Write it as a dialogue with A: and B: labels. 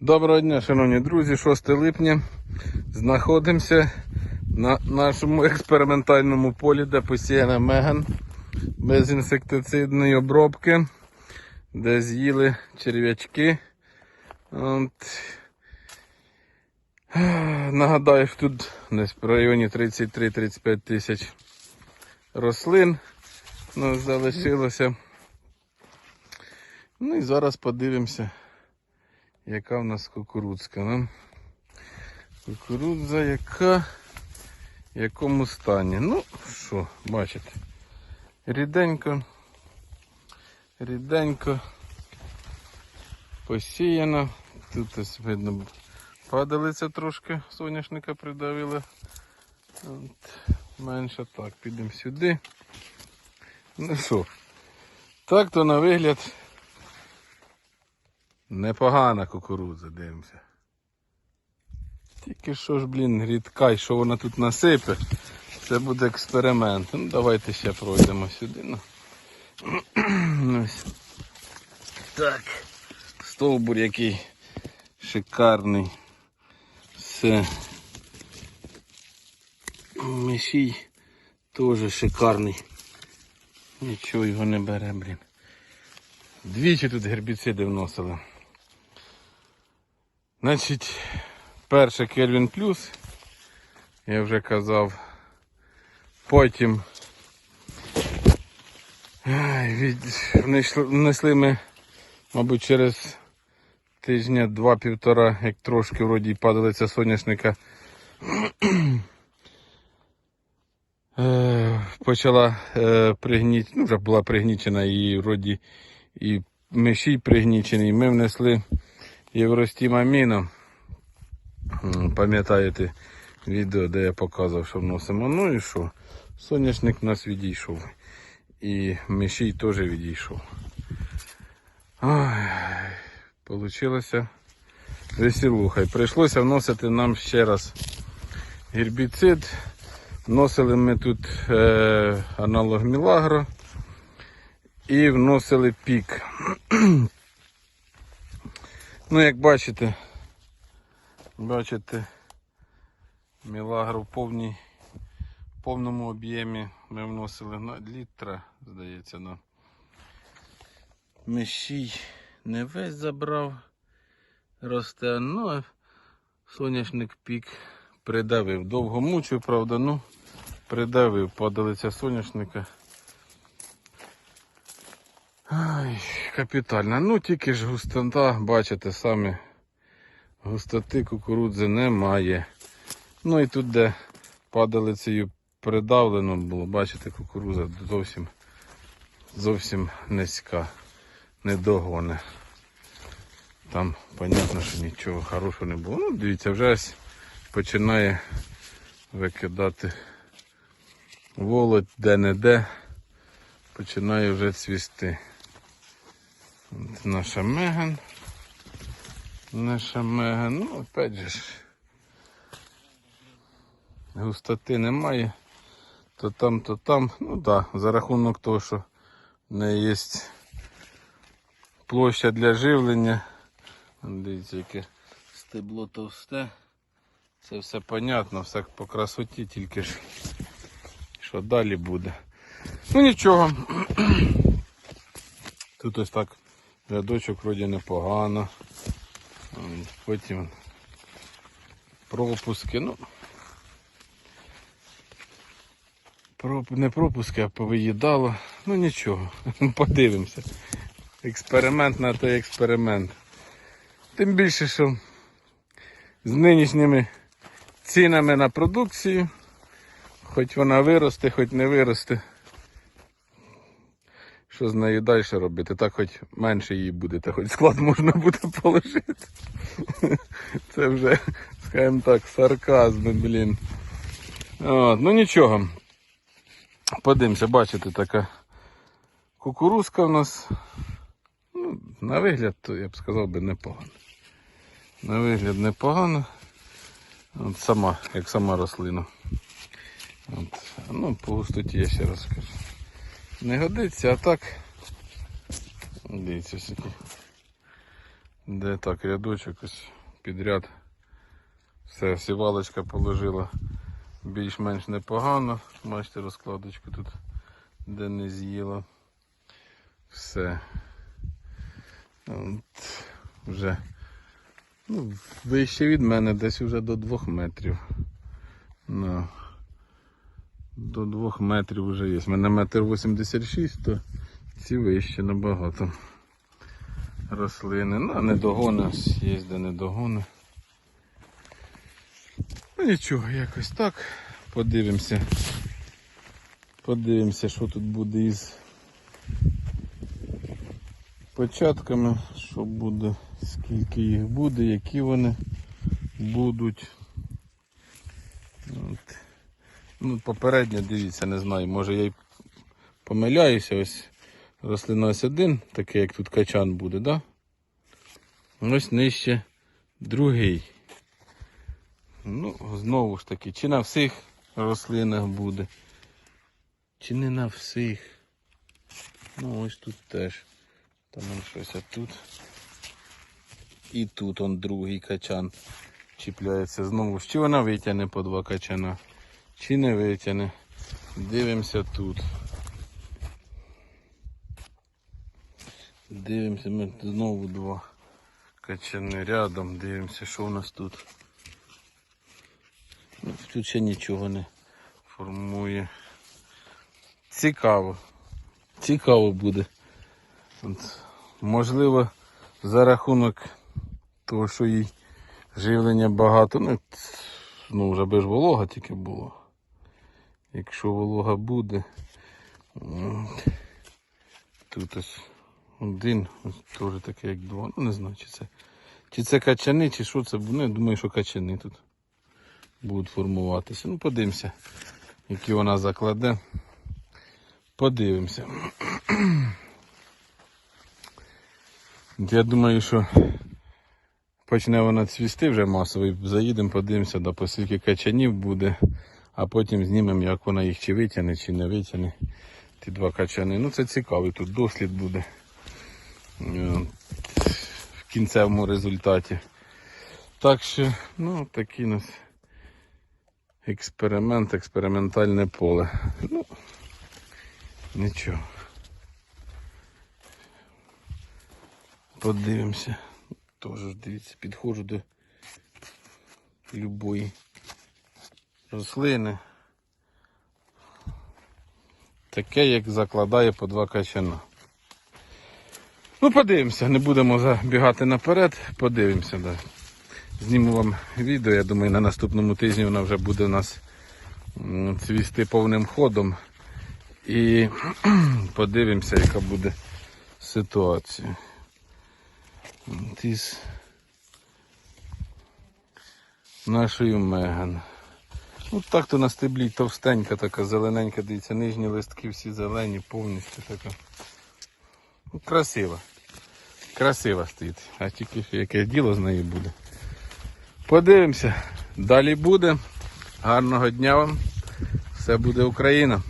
A: Доброго дня, шановні друзі, 6 липня. Знаходимося на нашому експериментальному полі, де посіяна меган без інсектицидної обробки, де з'їли черв'ячки. От. Нагадаю, тут десь в районі 33-35 тисяч рослин у нас залишилося. Ну і зараз подивимося яка в нас кукурудзка. Ну? Кукурудза яка в якому стані? Ну, що, бачите, ріденько, ріденько посіяно. Тут ось видно падалиця трошки соняшника придавила. От, менше так, підемо сюди. Ну що, так то на вигляд Непогана кукурудза, дивимося. Тільки що ж, блін, рідка, і що вона тут насипе, це буде експеримент. Ну, давайте ще пройдемо сюди. Ну. Так. Стовбур який шикарний. Все. Мишій теж шикарний. Нічого його не бере, блін. Двічі тут гербіциди вносили. Значить, перше Кельвін Плюс, я вже казав. Потім від, внесли, ми, мабуть, через тижня два-півтора, як трошки вроді падалиця соняшника. Е, Почала е, пригніти, ну вже була пригнічена і вроді і мишій пригнічений. Ми внесли Євростім Аміно. М, Пам'ятаєте відео, де я показував, що вносимо. Ну і що? Соняшник у нас відійшов. І мишій теж відійшов. Получилося веселуха. Прийшлося вносити нам ще раз гербіцид. Вносили ми тут е, аналог Мілагро і вносили пік. Ну, як бачите, бачите, Мілагро в повній, в повному об'ємі ми вносили на літра, здається, на мещій не весь забрав, росте, ну а соняшник пік придавив. Довго мучив, правда, ну придавив, падалиця соняшника. Ай, капітально. Ну тільки ж густота, бачите, самі густоти кукурудзи немає. Ну і тут, де падалицею придавлено було, бачите, кукурудза зовсім зовсім низька, не догоне. Там, понятно, що нічого хорошого не було. Ну, дивіться, вже ось починає викидати володь де-не-де, починає вже цвісти. От наша Меган. Наша Меган. Ну, опять же. Густоти немає. То там, то там. Ну так, да, за рахунок того, що в неї є площа для живлення. Дивіться, яке стебло товсте. Це все понятно, все по красоті, тільки ж що далі буде. Ну нічого. Тут ось так рядочок вроді непогано. Потім пропуски. Ну, не пропуски, а повиїдало. Ну нічого, подивимося. Експеримент на той експеримент. Тим більше, що з нинішніми цінами на продукцію, хоч вона виросте, хоч не виросте. Що з нею далі робити? Так хоч менше її буде, та хоч склад можна буде положити. Це вже, скажімо так, сарказм, блін. От, ну нічого. Подивимося, бачите, така кукурузка в нас. Ну, на вигляд, то я б сказав би непогано. На вигляд непогано. От сама, як сама рослина. От. Ну, по густоті я ще раз скажу. Не годиться, а так. Дивіться, ось Де так, рядочок ось підряд. Все, сівалочка положила більш-менш непогано. Бачите розкладочку тут, де не з'їла. Все. От, вже ну, вище від мене, десь вже до двох метрів. Ну, до двох метрів вже є. У мене метр 86, то ці вище набагато рослини. Ну, а не догони, ось є де не догони. Ну нічого, якось так. Подивимося. Подивимося, що тут буде із початками, що буде, скільки їх буде, які вони будуть. От. Ну, попередньо дивіться, не знаю, може я й помиляюся, ось рослина один, такий як тут качан буде, да? Ось нижче другий. Ну, знову ж таки, чи на всіх рослинах буде, чи не на всіх. Ну ось тут теж. Там щось а тут. І тут он другий качан чіпляється знову. ж. Чи вона витягне по два качана, чи не витягне. Дивимося тут. Дивимося, ми знову два качани рядом. Дивимося, що у нас тут. Ну, Тут ще нічого не формує. Цікаво. Цікаво буде. От, можливо, за рахунок того, що їй живлення багато, ну, ну вже би ж волога тільки було. Якщо волога буде, тут ось один, теж таке як два. Ну не знаю, чи це. Чи це качани, чи що це. Ну, я думаю, що качани тут будуть формуватися. Ну, подивимося, які вона закладе. Подивимося. Я думаю, що почне вона цвісти вже масово. Заїдемо, подивимося, да, по скільки качанів буде, а потім знімемо, як вона їх чи витягне, чи не витягне. Ті два качани. Ну це цікавий тут дослід буде. В кінцевому результаті. Так що, ну, такий у нас експеримент, експериментальне поле. Ну, нічого. Подивимося. Тоже дивіться, підходжу до любої рослини. Таке, як закладає по два качана. Ну, подивимося, не будемо забігати наперед, подивимося. Да. Зніму вам відео, я думаю, на наступному тижні вона вже буде у нас цвісти повним ходом. І подивимося, яка буде ситуація. От із нашою Меган. Ну так то на стеблі товстенька така, зелененька, дивіться, нижні листки всі зелені, повністю така. Ну, красива. Красива стоїть. А тільки яке діло з нею буде. Подивимося. Далі буде. Гарного дня вам. Все буде Україна.